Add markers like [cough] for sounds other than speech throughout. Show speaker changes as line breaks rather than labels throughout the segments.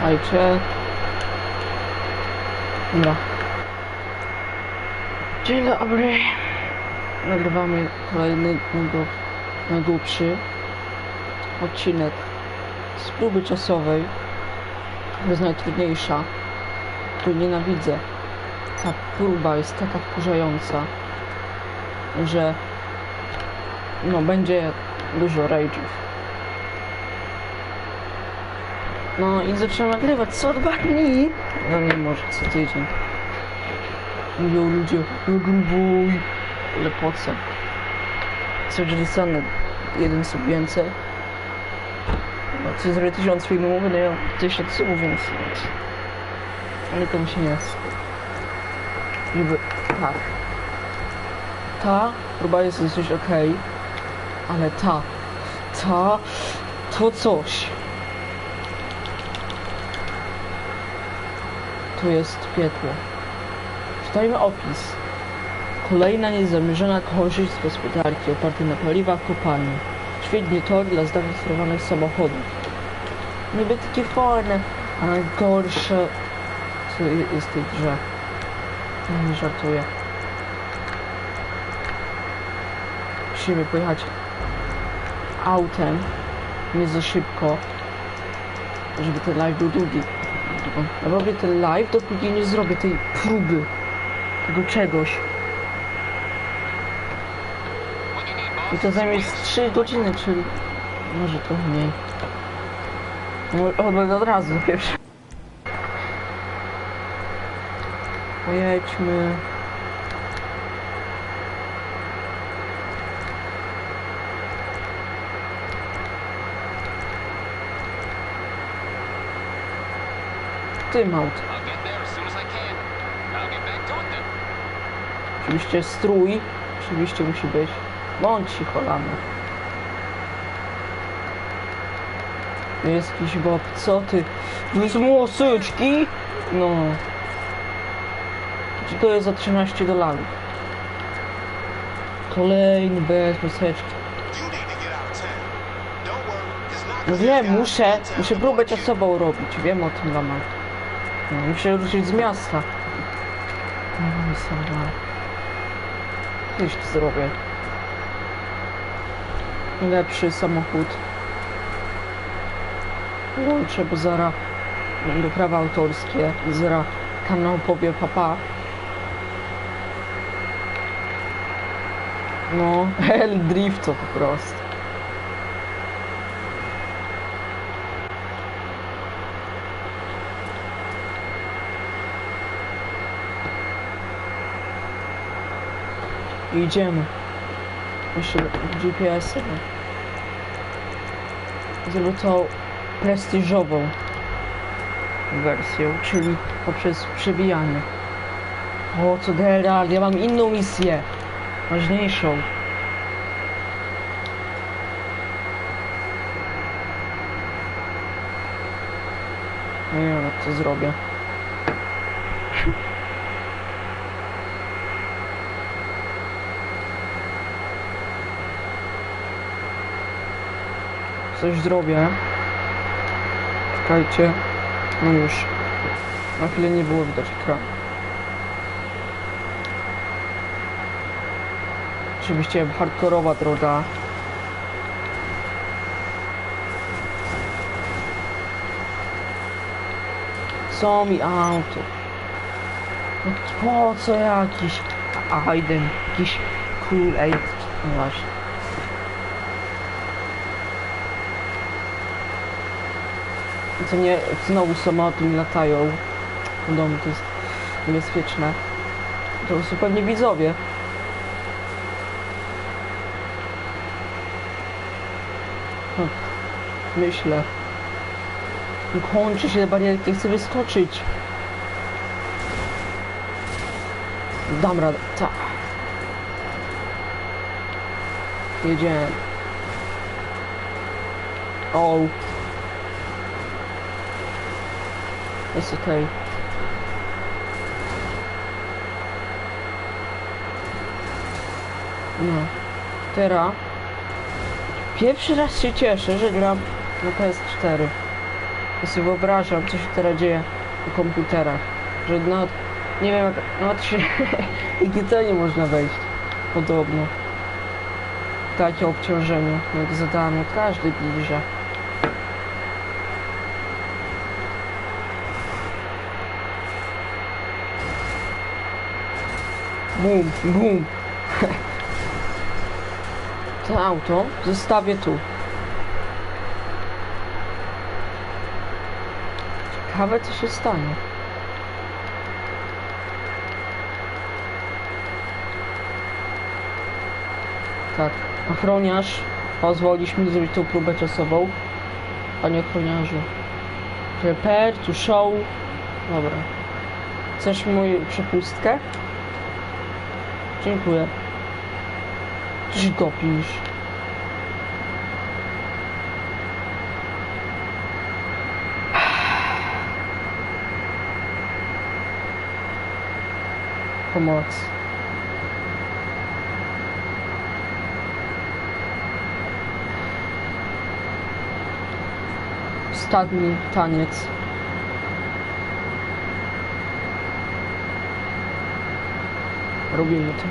Słuchajcie. Dobra. Dzień dobry. Nagrywamy kolejny najgłu- najgłupszy odcinek z próby czasowej. To jest najtrudniejsza. Której nienawidzę. Ta próba jest taka wkurzająca, że no będzie dużo rage'ów. No i zacząłem nagrywać co dwa dni. No nie może co tydzień. Mówią ludzie, nagrywuj. Ale po co? Co jeżeli dostanę jeden sub więcej? No co zrobię tysiąc filmów, będę miał tysiąc subów, więc... Ale to mi się nie chce. Niby, tak. Ta próba jest dosyć okej, ale ta, ta, to coś. Tu jest piekło. Czytajmy opis. Kolejna niezamierzona korzyść z gospodarki opartej na paliwach kopalni. Świetnie tor dla zdalnie samochodów. Niby takie fajne, a najgorsze co je- jest w tej. No, Nie żartuję. Musimy pojechać autem, nie za szybko, żeby ten live był długi. Ja robię ten live, dopóki nie zrobię tej próby, tego czegoś. I to zajmie z 3 godziny, czyli może trochę mniej. No, Chyba od razu pierwszy. Pojedźmy.
It then.
Oczywiście strój, oczywiście musi być. Bądź cicho, lamy. Jest jakiś bob, co ty? Młosyczki? No. Czy to jest za 13 dolarów? Kolejny bez maseczki. No wiem, muszę, muszę próbę czasową robić. Wiem o tym, Lamar. Muszę ruszyć z miasta. No i sama. Kiedyś to zrobię. Lepszy samochód. Łączę, bo zara będą prawa autorskie. Zara kanał powie papa. No, [laughs] El Drifto po prostu. Idziemy. Jeszcze GPS-em. Zrobię to prestiżową wersją, czyli poprzez przebijanie. O, co Geralt, ja mam inną misję. Ważniejszą. Nie wiem, jak to zrobię. Coś zrobię. Czekajcie. No już. Na chwilę nie było widać ekranu. Oczywiście hardkorowa droga. Co mi auto? No po co jakiś Aiden, jakiś Cool Aid? No właśnie. Co nie, znowu samoloty mi latają po domu, to jest niebezpieczne. To są pewnie widzowie. Hm, Myślę. Kończy się barierkę, chcę wyskoczyć. Dam radę, tak. Jedziemy. O. Jest okej. No. Teraz. Pierwszy raz się cieszę, że gram na PS4. Ja sobie wyobrażam, co się teraz dzieje na komputerach. Że nawet, nie wiem, jak, nawet się [laughs] IGT nie można wejść. Podobno. Takie obciążenie, jak zadano każdy bliżej. Bum, bum. To auto zostawię tu. Ciekawe co się stanie. Tak, ochroniarz pozwolisz mi zrobić tą próbę czasową. Panie ochroniarzu. Prepare to show. Dobra. Chcesz moją przepustkę? Dziękuję. Coś gopisz. Pomoc. Ostatni taniec. Robimy to.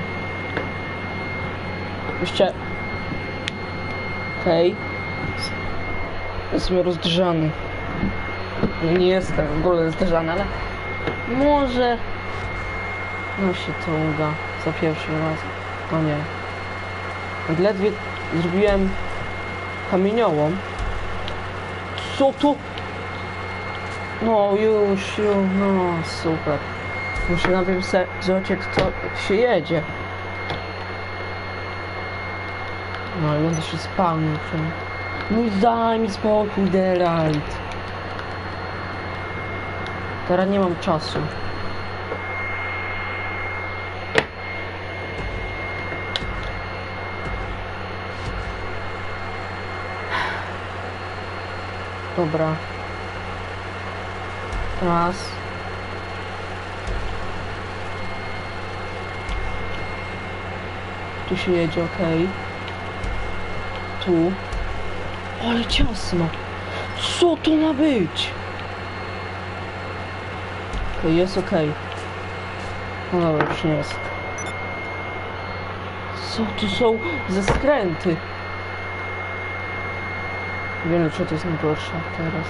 Jeszcze... Okej. Jestem rozdrzany. No nie jestem w ogóle rozdrzany, ale... Może... No się to uda. Za pierwszym razem. No nie. Ledwie zrobiłem kamieniołom. Co tu? No już, już, no super. Muszę najpierw se- zobaczyć to się jedzie. No i będę się spełnił czym. No daj mi spokój, Geralt. Teraz nie mam czasu. Dobra. Raz. Tu się jedzie, ok. Tu. Ale ciasno. Co to ma być? Okej, jest ok. No dobra, już nie jest. Co tu są ze skręty? Wiem, czy to jest najgorsze teraz.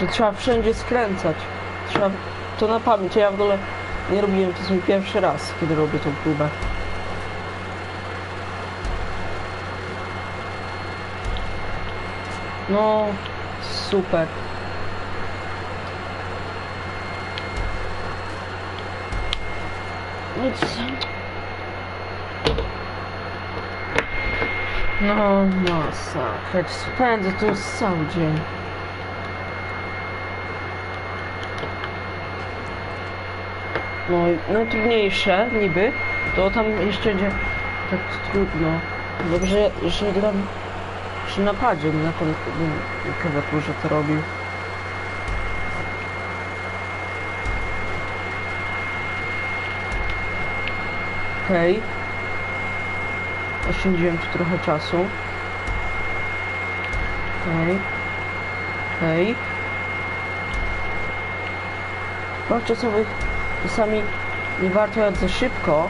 Że trzeba wszędzie skręcać. Trzeba to na pamięć. Ja w ogóle nie robiłem, to jest pierwszy raz, kiedy robię tą próbę. No, super. Nic. No, masakra. Jak spędzę tu cały dzień. No, najtrudniejsze niby, to tam jeszcze idzie tak trudno. Dobrze, że gram przy napadzie, na nie na klawiaturze to robił. Okej. Oszczędziłem tu trochę czasu. Okej. Okej. Okay. czasowych czasami nie za szybko,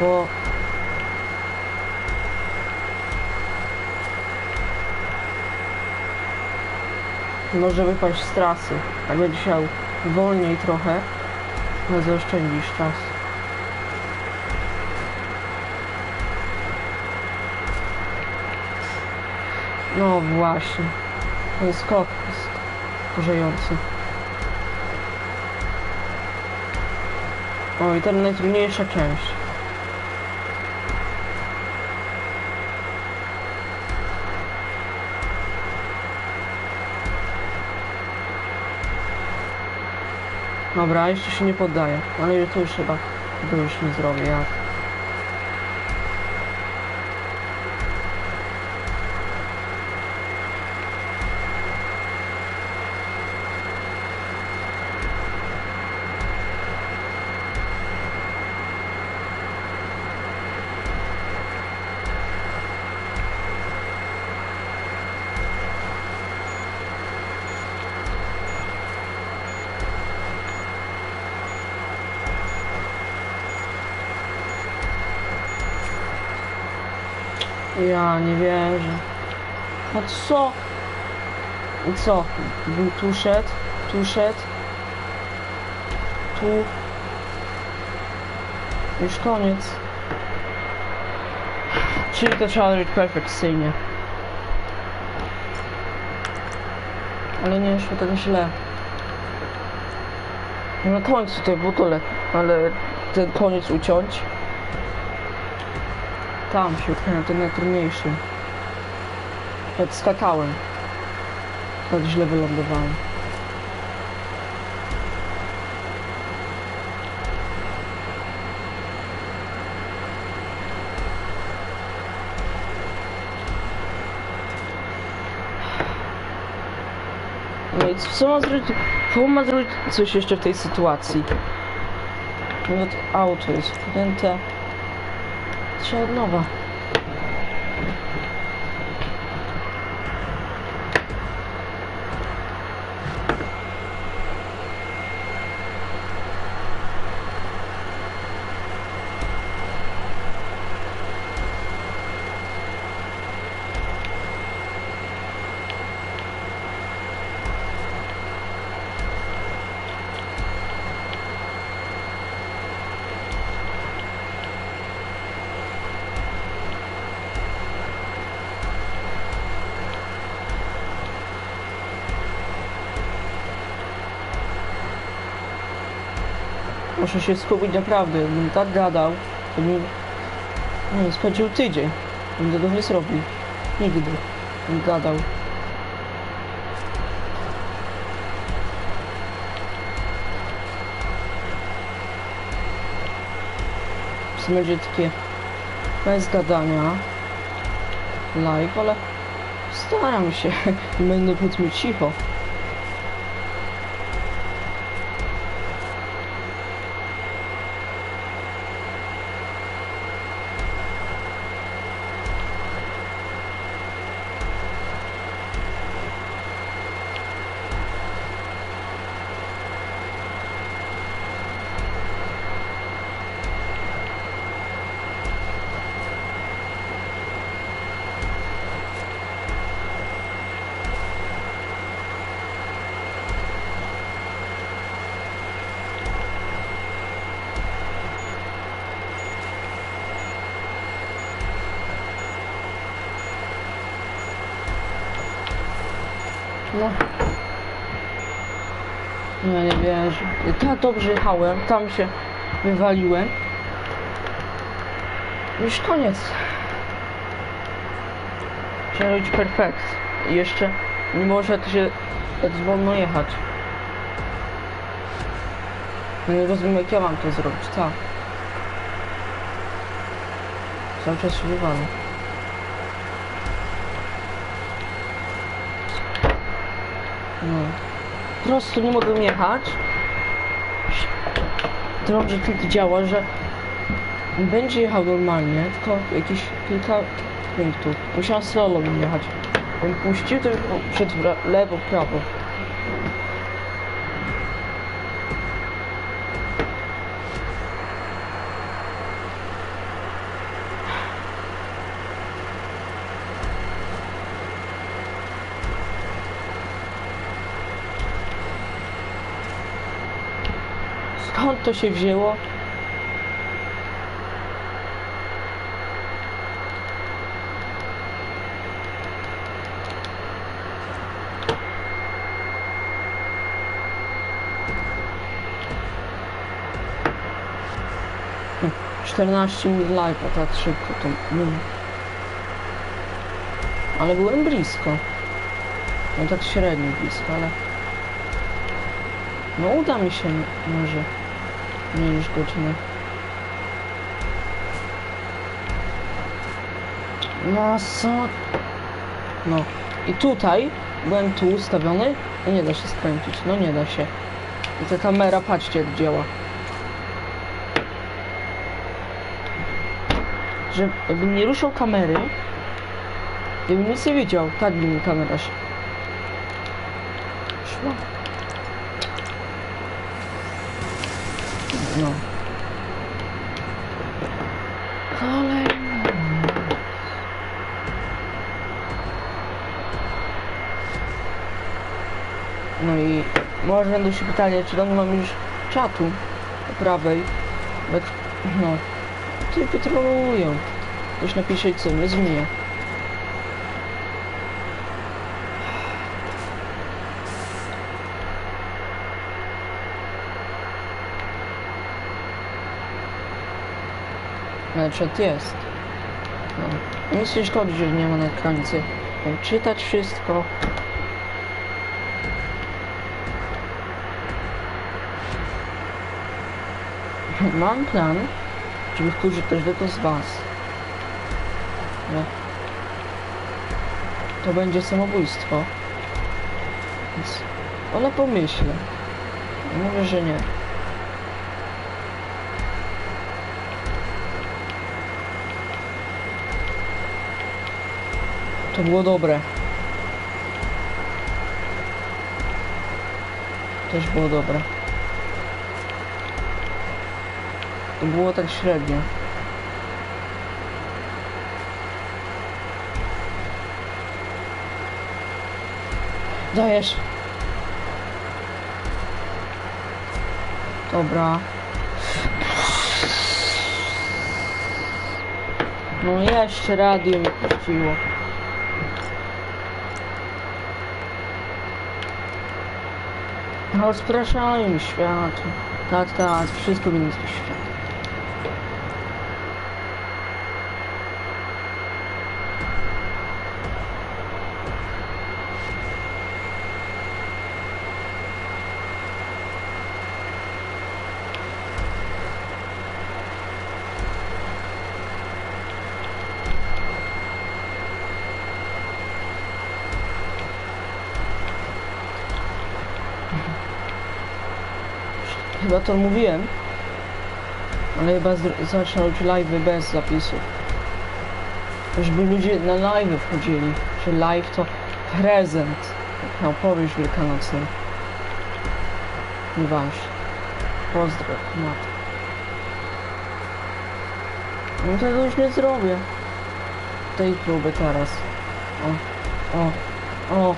bo może wypaść z trasy. Jak będziesz jechał wolniej trochę, no zaoszczędzisz czas. No właśnie. Ten skok jest wkurzający. O i to najtrudniejsza część. Dobra, jeszcze się nie poddaję, ale to już chyba to już nie zrobię jak. Ja nie wierzę. No co? I co? Był tu szedł, tu szedł. Tu. Już koniec. Czyli to trzeba robić perfekcyjnie. Ale nie szło tak źle. Na końcu tutaj w ogóle, ale ten koniec uciąć. Tam się na ten najtrudniejszy. Jak skakałem. Tak źle wylądowałem. No i co ma zrobić? Co ma zrobić coś jeszcze w tej sytuacji? No to auto jest wpięte. Trzeba od nowa. Muszę się skupić naprawdę. Jakbym tak gadał, to bym... Nie spędził tydzień. Bym tego nie zrobił. Nigdy. Bym gadał. To będzie takie bez gadania live, ale staram się [laughs] będę powiedzmy cicho. No. Ja nie wierzę. Tak dobrze jechałem, tam się wywaliłem. Już koniec. Trzeba robić perfekt. Jeszcze nie może to się tak wolno jechać. No nie rozumiem jak ja mam to zrobić, tak. Cały czas wywalam. No. Prosto nie mogę jechać. Dobrze tak działa, że będzie jechał normalnie, tylko jakieś kilka punktów. Musiałem slalom jechać. Bym puścił, to przed lewo, prawo. Skąd to się wzięło? 14 minut live'a, tak szybko to. Ale byłem blisko. No tak średnio blisko, ale... No uda mi się może mniej niż godzinę. No co? No i tutaj byłem tu ustawiony i nie da się skręcić, no nie da się. I ta kamera, patrzcie jak działa. Że jakbym nie ruszał kamery, ja bym nic nie wiedział, tak by mi kamera się szła. No. Kolejny. No. no i może będą się pytanie, czy tam mam już czatu po prawej. No. Ty wytrolują. Ktoś napisze co mnie zmienia. Ale czat jest. No. Nic nie szkodzi, że nie ma na ekranie. Czytać wszystko. Mam plan, żeby wkurzyć każdego z Was. No. To będzie samobójstwo. Więc ona pomyślę. Mówię, że nie. To było dobre. Też było dobre. To było tak średnio. Dajesz. Dobra. No jeszcze radio mi puściło. Rozpraszają świat. Tak, tak, wszystko winno być świat. Chyba to mówiłem. Ale chyba robić live'y bez zapisów. Żeby ludzie na live'y wchodzili. Że live to prezent. Na opowieść wielkanocną. Nieważne. Pozdro, mat. No tego już nie zrobię. Tej próby teraz. O, o, o.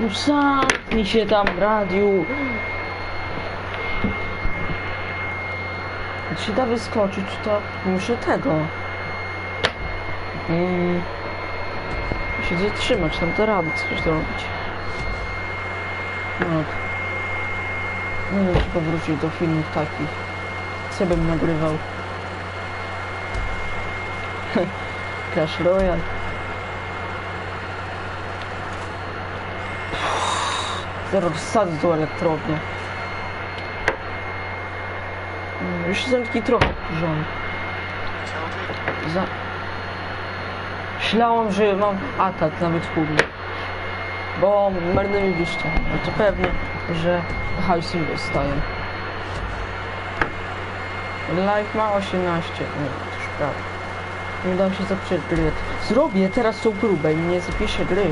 No zamknij się tam, radiu. Się da wyskoczyć, to muszę tego. Mm. Się zatrzymać, tam to rady coś zrobić. No. Nie wiem, czy powrócić do filmów takich. Co bym nagrywał? [laughs] Clash Royale. Tą elektrownię. Mm, Już jestem taki trochę wkurzony. Za... Myślałam, że mam atak nawet chudny. Bo marnuję liście. No to pewnie, że hajsu nie dostaję. Life ma 18. Nie, to już prawda. Nie udało się zapisać gry. Zrobię teraz tą próbę i nie zapiszę gry.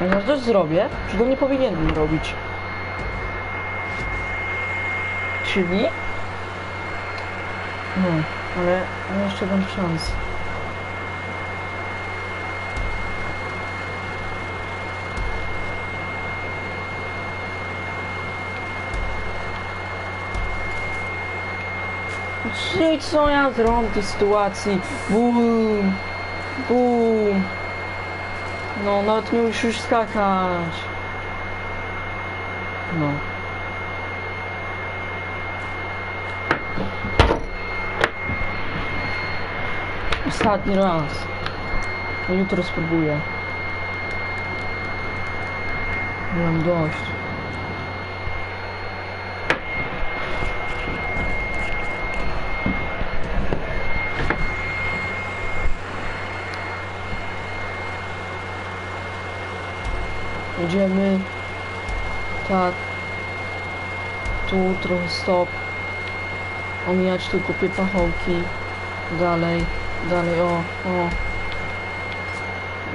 Ja coś zrobię, czego nie powinienem robić. Czyli? No, ale jeszcze dam szansę. Czyli co ja zrobię w tej sytuacji? Bum! Bum! No, nawet nie musisz skakać. No. Ostatni raz. Jutro spróbuję. Mam dość. Jedziemy. Tak. Tu trochę stop. Omijać tu kupię pachołki. Dalej, dalej, o, o.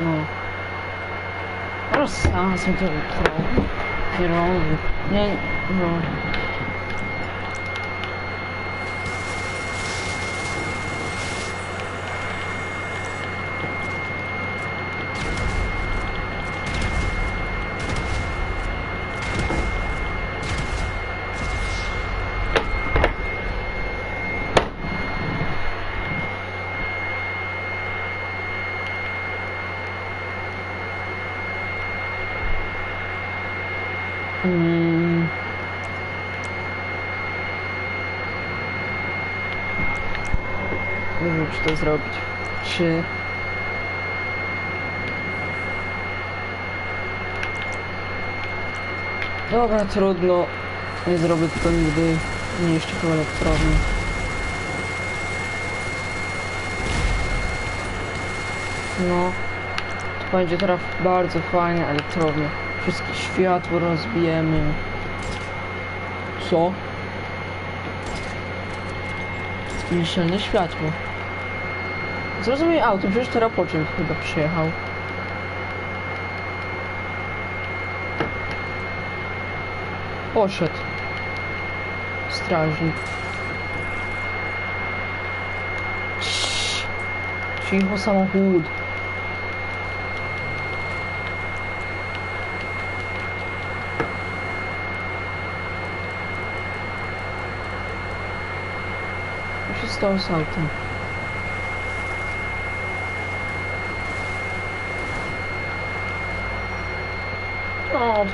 No. Rozsadzę to krowy. Kierowy. Nie, no. To zrobić. Czy... Dobra, trudno. Nie zrobię to nigdy. Nie jeszcze po elektrowni. No. To będzie teraz bardzo fajna elektrownia. Wszystkie światło rozbijemy. Co? Zmniejszone światło. Zrozumiem auto, przecież teraz pociąg chyba przyjechał. Poszedł. Strażnik. Cicho samochód. Co stało z autem?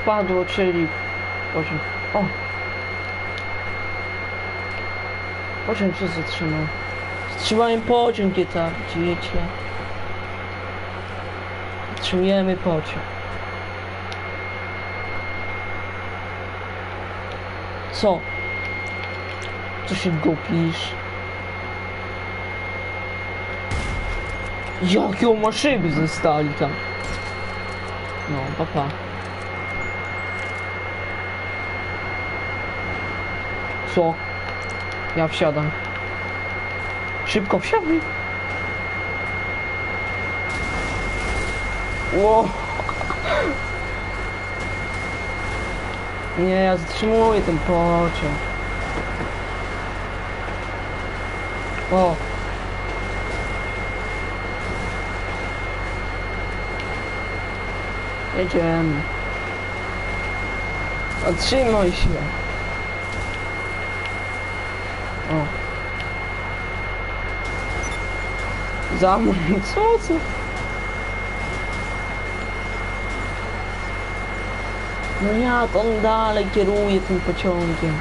Odpadło, czyli pociąg. O! Pociąg się zatrzymał. Wstrzymałem pociąg, GTA, widzicie? Zatrzymujemy pociąg. Co? Co się gupisz? Jakie maszyny zostali tam? No, papa. Co? Ja wsiadam. Szybko wsiadaj. Ło. Nie, ja zatrzymuję ten pociąg. O. Jedziemy. Otrzymaj się. O. Za mną, co, co? No jak on dalej kieruje tym pociągiem?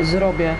Zrobię